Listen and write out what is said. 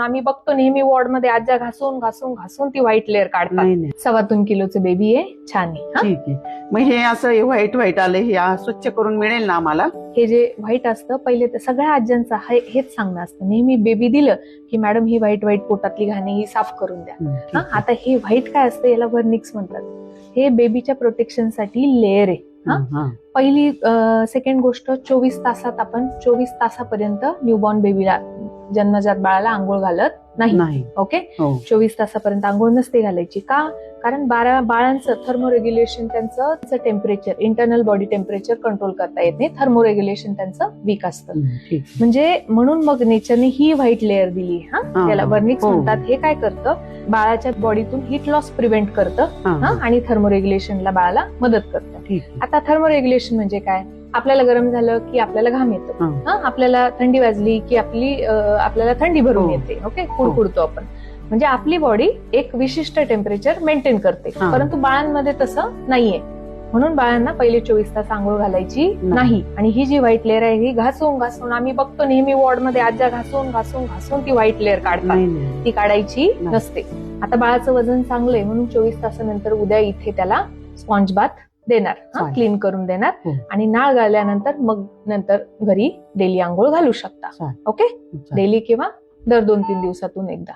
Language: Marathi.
घासून आम्ही बघतो नेहमी वॉर्डमध्ये आज्या घासून घासून घासून ती व्हाईट लेअर काढतात नाही नाही सव्वा दोन किलोचं बेबी आहे छान आहे हा? ठीक आहे मग हे असं व्हाईट व्हाईट आलं हे आ- स्वच्छ करून मिळेल ना आम्हाला हे जे व्हाईट असतं पहिले तर सगळ्या आज्यांचं हे- हेच सांगणं असतं नेहमी बेबी दिलं की मॅडम ही व्हाईट व्हाईट पोटातली घाणे ही साफ करून द्या हं, ठीक हा आहे. आता हे व्हाईट काय असतं याला व्हर्निक्स म्हणतात हे बेबीच्या प्रोटेक्शनसाठी लेअर आहे हा? हं, हं. पहिली सेकंड गोष्ट चोवीस तासात आपण चोवीस तासापर्यंत न्यूबॉर्न बेबीला जन्मजात बाळाला आंघोळ घालत नाही. ओके? हो. चोवीस तासापर्यंत आंघोळ नसते घालायची. का? कारण बारा बाळांचं थर्मोरेग्युलेशन त्यांचं temperature internal body temperature control करता येत नाही. थर्मोरेग्युलेशन त्यांचं वीक असतं. म्हणजे म्हणून मग नेचरने ही व्हाईट लेअर दिली. हा? त्याला. वर्निक्स हो. म्हणतात. हे काय करतं? बाळाच्या बॉडीतून हीट लॉस प्रिव्हेंट करतं. आणि थर्मोरेग्युलेशनला बाळाला मदत करतं. आता थर्मोरेग्युलेशन म्हणजे काय? आपल्याला गरम झालं की आपल्याला घाम येतो. हा. हा आपल्याला थंडी वाजली की आपली आपल्याला थंडी भरून हो. येते ओके? कुडकुडतो आपण. म्हणजे आपली बॉडी एक विशिष्ट टेम्परेचर मेंटेन करते. हा. परंतु बाळांमध्ये तसं नाहीये. म्हणून बाळांना पहिले चोवीस तास आंघोळ घालायची नाही. आणि ही जी व्हाईट लेअर आहे ही घासून घासून आम्ही बघतो नेहमी वॉर्डमध्ये आज्या घासून घासून घासून ती व्हाईट लेअर काढतात. ती काढायची. नसते. आता बाळाचं वजन चांगलं आहे म्हणून चोवीस तासानंतर उद्या इथे त्याला स्पॉन्ज बाथ देणार. क्लीन करून देणार हो. आणि नाळ गाळल्यानंतर मग नंतर घरी डेली आंघोळ घालू शकता. ओके. डेली किंवा दर दोन तीन दिवसातून एकदा